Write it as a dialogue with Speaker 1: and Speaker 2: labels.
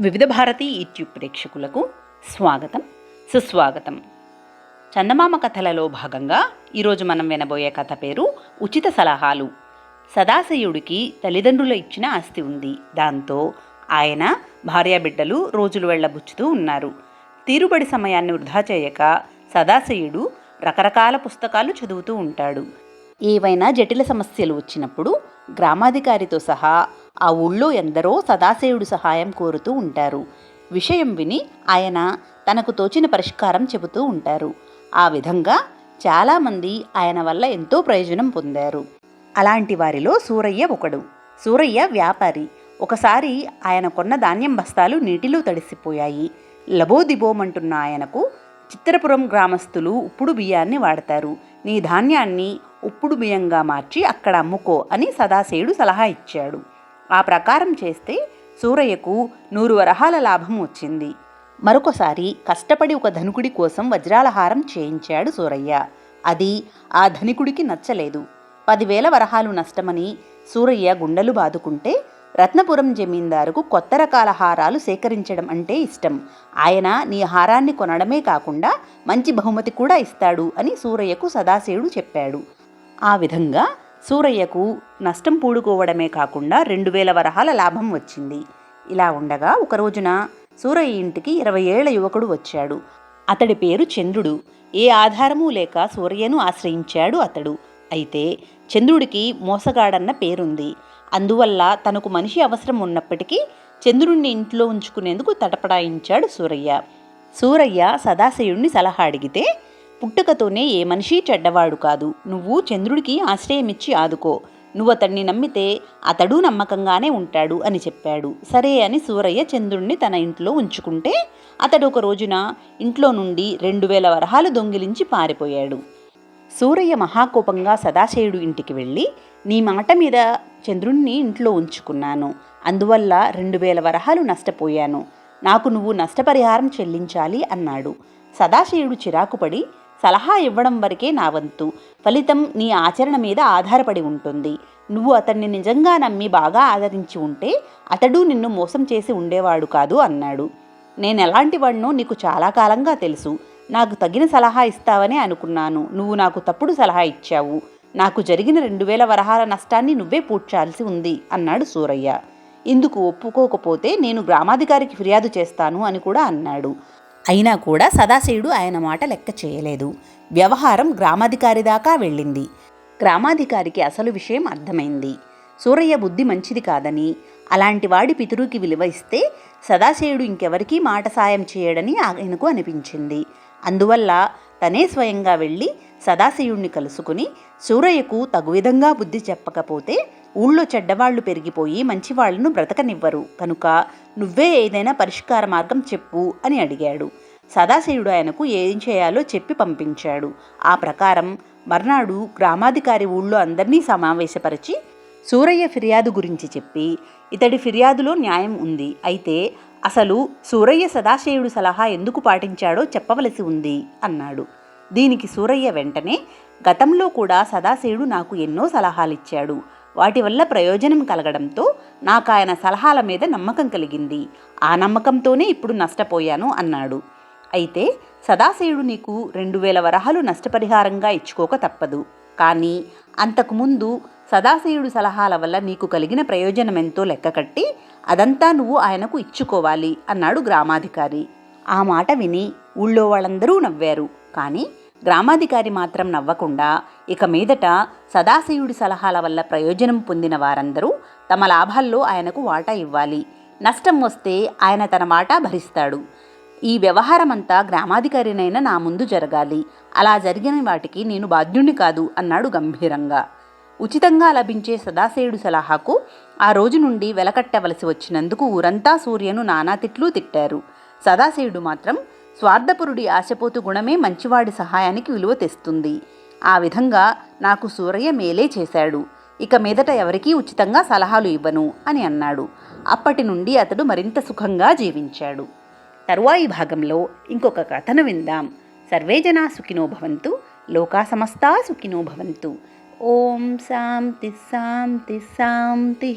Speaker 1: వివిధ భారతి యూట్యూబ్ ప్రేక్షకులకు స్వాగతం సుస్వాగతం. చందమామ కథలలో భాగంగా ఈరోజు మనం వినబోయే కథ పేరు ఉచిత సలహాలు. సదాశయుడికి తల్లిదండ్రులు ఇచ్చిన ఆస్తి ఉంది. దాంతో ఆయన భార్యాబిడ్డలు రోజులు వెళ్ళబుచ్చుతూ ఉన్నారు. తీరుబడి సమయాన్ని వృధా చేయక సదాశయుడు రకరకాల పుస్తకాలు చదువుతూ ఉంటాడు. ఏవైనా జటిల సమస్యలు వచ్చినప్పుడు గ్రామాధికారితో సహా ఆ ఊళ్ళో ఎందరో సదాశివుడి సహాయం కోరుతూ ఉంటారు. విషయం విని ఆయన తనకు తోచిన పరిష్కారం చెబుతూ ఉంటారు. ఆ విధంగా చాలామంది ఆయన వల్ల ఎంతో ప్రయోజనం పొందారు. అలాంటి వారిలో సూరయ్య ఒకడు. సూరయ్య వ్యాపారి. ఒకసారి ఆయన కొన్న ధాన్యం బస్తాలు నీటిలో తడిసిపోయాయి. లబోదిబోమంటున్న ఆయనకు చిత్రపురం గ్రామస్తులు ఉప్పుడు బియ్యాన్ని వాడతారు. నీ ధాన్యాన్ని ఉప్పుడు బియ్యంగా మార్చి అక్కడ అమ్ముకో అని సదాశయుడు సలహా ఇచ్చాడు. ఆ ప్రకారం చేస్తే సూరయ్యకు నూరు వరహాల లాభం వచ్చింది. మరొకసారి కష్టపడి ఒక ధనుకుడి కోసం వజ్రాలహారం చేయించాడు సూరయ్య. అది ఆ ధనికుడికి నచ్చలేదు. పదివేల వరహాలు నష్టమని సూరయ్య గుండెలు బాదుకుంటే రత్నపురం జమీందారుకు కొత్త రకాల హారాలు సేకరించడం అంటే ఇష్టం. ఆయన నీ హారాన్ని కొనడమే కాకుండా మంచి బహుమతి కూడా ఇస్తాడు అని సూరయ్యకు సదాశివుడు చెప్పాడు. ఆ విధంగా సూరయ్యకు నష్టం పూడుకోవడమే కాకుండా రెండు వేల వరహాల లాభం వచ్చింది. ఇలా ఉండగా ఒక రోజున సూరయ్య ఇంటికి ఇరవై ఏళ్ళ యువకుడు వచ్చాడు. అతడి పేరు చంద్రుడు. ఏ ఆధారమూ లేక సూర్యను ఆశ్రయించాడు అతడు. అయితే చంద్రుడికి మోసగాడన్న పేరుంది. అందువల్ల తనకు మనిషి అవసరం ఉన్నప్పటికీ చంద్రుణ్ణి ఇంట్లో ఉంచుకునేందుకు తటపడాయించాడు సూరయ్య. సూరయ్య సదాశయుణ్ణి సలహా అడిగితే పుట్టుకతోనే ఏ మనిషి చెడ్డవాడు కాదు. నువ్వు చంద్రుడికి ఆశ్రయమిచ్చి ఆదుకో. నువ్వు అతన్ని నమ్మితే అతడు నమ్మకంగానే ఉంటాడు అని చెప్పాడు. సరే అని సూరయ్య చంద్రుణ్ణి తన ఇంట్లో ఉంచుకుంటే అతడు ఒక రోజున ఇంట్లో నుండి రెండు వేల వరహాలు దొంగిలించి పారిపోయాడు. సూరయ్య మహాకోపంగా సదాశయుడు ఇంటికి వెళ్ళి నీ మాట మీద చంద్రుణ్ణి ఇంట్లో ఉంచుకున్నాను. అందువల్ల రెండు వేల వరహాలు నష్టపోయాను. నాకు నువ్వు నష్టపరిహారం చెల్లించాలి అన్నాడు. సదాశయుడు చిరాకుపడి సలహా ఇవ్వడం వరకే నా వంతు. ఫలితం నీ ఆచరణ మీద ఆధారపడి ఉంటుంది. నువ్వు అతన్ని నిజంగా నమ్మి బాగా ఆదరించి ఉంటే అతడు నిన్ను మోసం చేసి ఉండేవాడు కాదు అన్నాడు. నేను ఎలాంటి వాడినో నీకు చాలా కాలంగా తెలుసు. నాకు తగిన సలహా ఇస్తావనే అనుకున్నాను. నువ్వు నాకు తప్పుడు సలహా ఇచ్చావు. నాకు జరిగిన రెండు వేల వరహాల నష్టాన్ని నువ్వే పూడ్చాల్సి ఉంది అన్నాడు సూరయ్య. ఇందుకు ఒప్పుకోకపోతే నేను గ్రామాధికారికి ఫిర్యాదు చేస్తాను అని కూడా అన్నాడు. అయినా కూడా సదాశయుడు ఆయన మాట లెక్క చేయలేదు. వ్యవహారం గ్రామాధికారి దాకా వెళ్ళింది. గ్రామాధికారికి అసలు విషయం అర్థమైంది. సూరయ్య బుద్ధి మంచిది కాదని అలాంటి వాడి పితురుకి విలువ ఇస్తే సదాశయుడు ఇంకెవరికీ మాట సాయం చేయడని ఆయనకు అనిపించింది. అందువల్ల తనే స్వయంగా వెళ్ళి సదాశివుణ్ణి కలుసుకుని సూరయ్యకు తగు విధంగా బుద్ధి చెప్పకపోతే ఊళ్ళో చెడ్డవాళ్ళు పెరిగిపోయి మంచివాళ్ళను బ్రతకనివ్వరు. కనుక నువ్వే ఏదైనా పరిష్కార మార్గం చెప్పు అని అడిగాడు. సదాశివుడు ఆయనకు ఏం చేయాలో చెప్పి పంపించాడు. ఆ ప్రకారం మర్నాడు గ్రామాధికారి ఊళ్ళో అందరినీ సమావేశపరిచి సూరయ్య ఫిర్యాదు గురించి చెప్పి ఇతడి ఫిర్యాదులో న్యాయం ఉంది. అయితే అసలు సూరయ్య సదాశయుడు సలహా ఎందుకు పాటించాడో చెప్పవలసి ఉంది అన్నాడు. దీనికి సూరయ్య వెంటనే గతంలో కూడా సదాశయుడు నాకు ఎన్నో సలహాలిచ్చాడు. వాటి వల్ల ప్రయోజనం కలగడంతో నాకు ఆయన సలహాల మీద నమ్మకం కలిగింది. ఆ నమ్మకంతోనే ఇప్పుడు నష్టపోయాను అన్నాడు. అయితే సదాశయుడు నీకు రెండు వేల వరహాలు నష్టపరిహారంగా ఇచ్చుకోక తప్పదు. కానీ అంతకుముందు సదాశయుడు సలహాల వల్ల నీకు కలిగిన ప్రయోజనం ఎంతో లెక్కకట్టి అదంతా నువ్వు ఆయనకు ఇచ్చుకోవాలి అన్నాడు గ్రామాధికారి. ఆ మాట విని ఊళ్ళో వాళ్ళందరూ నవ్వారు. కానీ గ్రామాధికారి మాత్రం నవ్వకుండా ఇక మీదట సదాశయుడి సలహాల వల్ల ప్రయోజనం పొందిన వారందరూ తమ లాభాల్లో ఆయనకు వాటా ఇవ్వాలి. నష్టం వస్తే ఆయన తన వాటా భరిస్తాడు. ఈ వ్యవహారమంతా గ్రామాధికారినైనా నా ముందు జరగాలి. అలా జరిగిన వాటికి నేను బాధ్యుణ్ణి కాదు అన్నాడు గంభీరంగా. ఉచితంగా లభించే సదాశయుడు సలహాకు ఆ రోజు నుండి వెలకట్టవలసి వచ్చినందుకు ఊరంతా సూర్యను నానా తిట్లు తిట్టారు. సదాశయుడు మాత్రం స్వార్థపురుడి ఆశపోతు గుణమే మంచివాడి సహాయానికి విలువ తెస్తుంది. ఆ విధంగా నాకు సూరయ్య మేలే చేశాడు. ఇక మీదట ఎవరికీ ఉచితంగా సలహాలు ఇవ్వను అని అన్నాడు. అప్పటి నుండి అతడు మరింత సుఖంగా జీవించాడు. తరువాయి భాగంలో ఇంకొక కథను విందాం. సర్వేజనా సుఖినో భవంతు లోకా సమస్తా సుఖినో భవంతు. ఓం శాంతి శాంతి శాంతి.